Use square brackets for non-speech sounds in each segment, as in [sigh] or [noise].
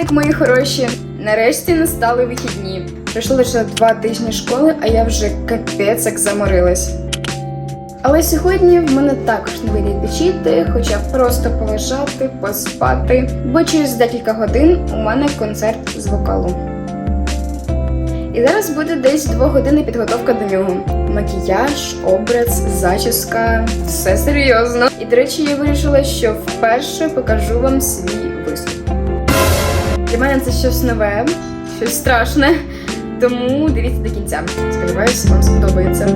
Привітик, мої хороші! Нарешті настали вихідні. Пройшло лише два тижні школи, а я вже капець як заморилась. Але сьогодні в мене також не вийде відпочити, хоча просто полежати, поспати, бо через декілька годин у мене концерт з вокалу. І зараз буде десь двогодинна підготовка до нього. Макіяж, образ, зачіска, все серйозно. І до речі, я вирішила, що вперше покажу вам свій виступ. Для мене це щось нове, щось страшне. Тому дивіться до кінця. Сподіваюсь, вам сподобається.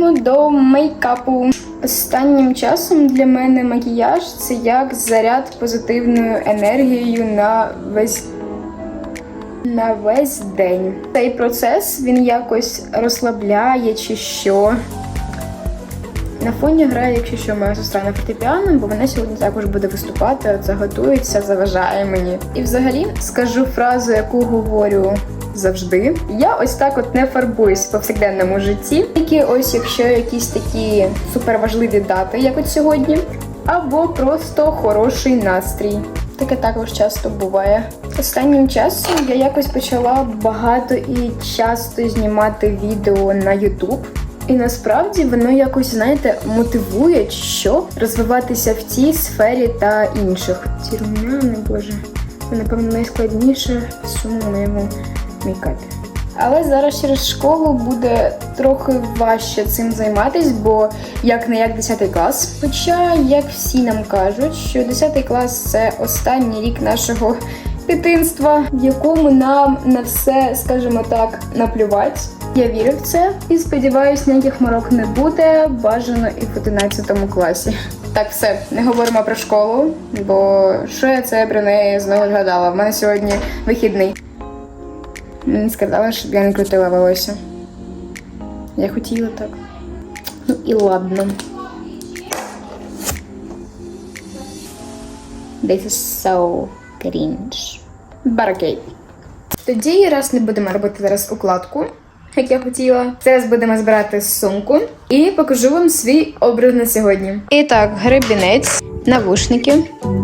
Перейдемо до мейкапу. Останнім часом для мене макіяж це як заряд позитивною енергією на весь на весь день. Цей процес він якось розслабляє чи що. На фоні грає, якщо що, моя сестра на фортепіано, бо вона сьогодні також буде виступати, оце готується, заважає мені. І взагалі скажу фразу, яку говорю завжди. Я ось так от не фарбуюсь в повсякденному житті. Тільки ось якщо якісь такі суперважливі дати, як от сьогодні, або просто хороший настрій. Таке також часто буває. Останнім часом я якось почала багато і часто знімати відео на YouTube. І насправді воно якось, знаєте, мотивує що розвиватися в цій сфері та інших. Ці румяни, боже, напевно, найскладніше в моєму мейкапі. Але зараз через школу буде трохи важче цим займатись, бо як не як 10 клас. Хоча, як всі нам кажуть, що 10 клас це останній рік нашого дитинства, в якому нам на все, скажімо так, наплювати. Я вірю в це і сподіваюсь, ніяких морок не буде. Бажано і в 11 класі. Так, все, не говоримо про школу, бо що я це про неї знову згадала. В мене сьогодні вихідний. Мені сказали, щоб я не крутила волосся. Я хотіла так. Ну і ладно. This is so cringe. But. Тоді, раз не будемо робити зараз укладку, як я хотіла, зараз будемо збирати сумку і покажу вам свій образ на сьогодні. І так, гребінець, навушники,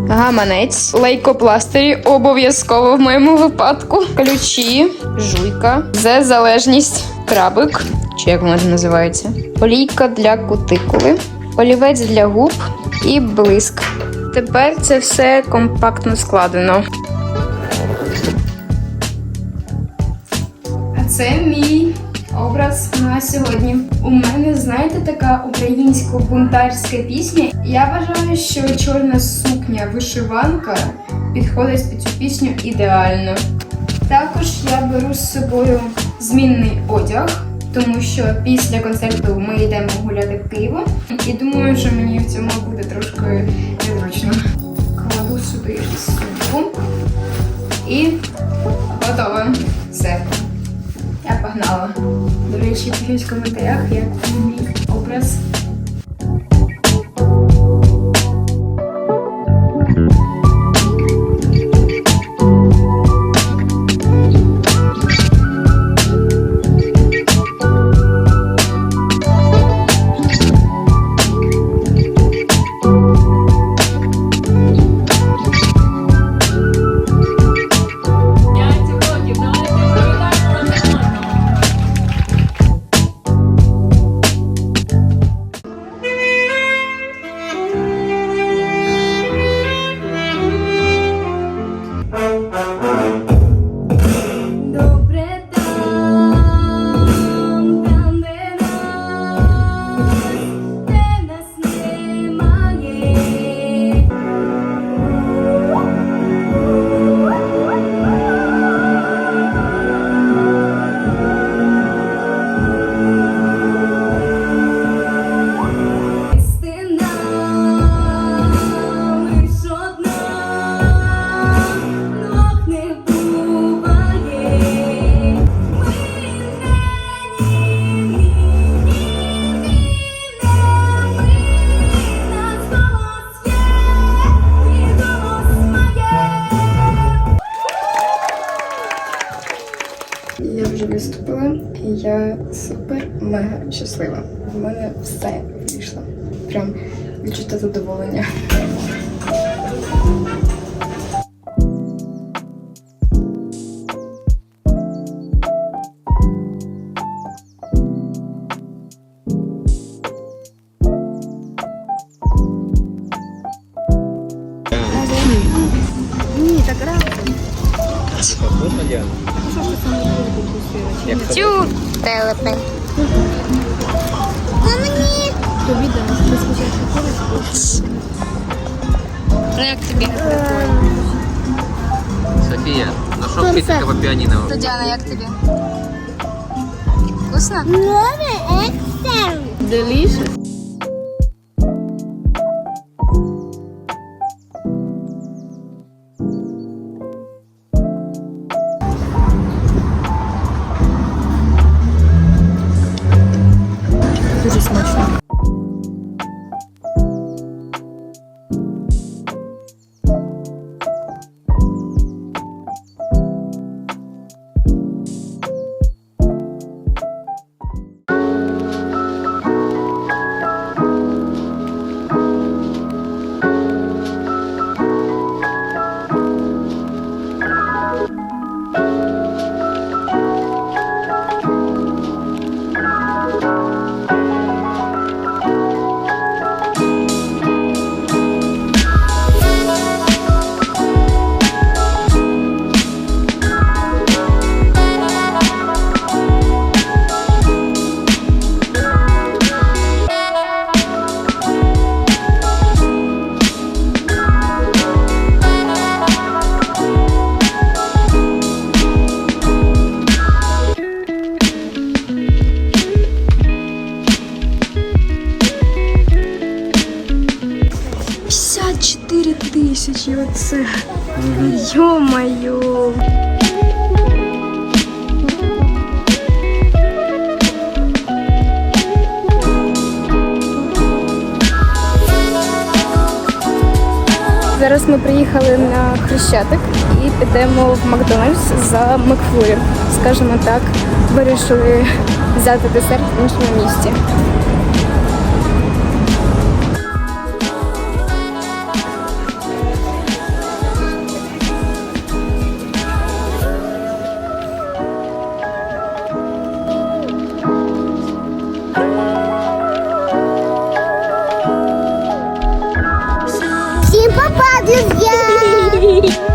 гаманець, лейкопластирі. Обов'язково в моєму випадку. Ключі, жуйка, зе залежність, крабик, чи як воно називається, олійка для кутикули, олівець для губ. І блиск. Тепер це все компактно складено. А це мій образ на сьогодні. У мене, знаєте, така українсько-бунтарська пісня. Я вважаю, що чорна сукня вишиванка підходить під цю пісню ідеально. Також я беру з собою змінний одяг, тому що після концерту ми йдемо гуляти в Києво. І думаю, що мені в цьому буде трошки незручно. Кладу сюди сумку і готово. Все. Я погнала. До речі, пишіть в коментарях, як мій образ. Супер мега щаслива. У мене все вийшло. Прям відчуття задоволення. Тю, телепень. Ну як тобі? Софія, ну що пити таке по піаніно? Діана, як тобі? Вкусно? Delicious. Оце. Йо-моє. Зараз ми приїхали на Хрещатик і підемо в Макдональдс за Макфлурі. Скажімо так, вирішили взяти десерт в іншому місті. Yeah. [laughs]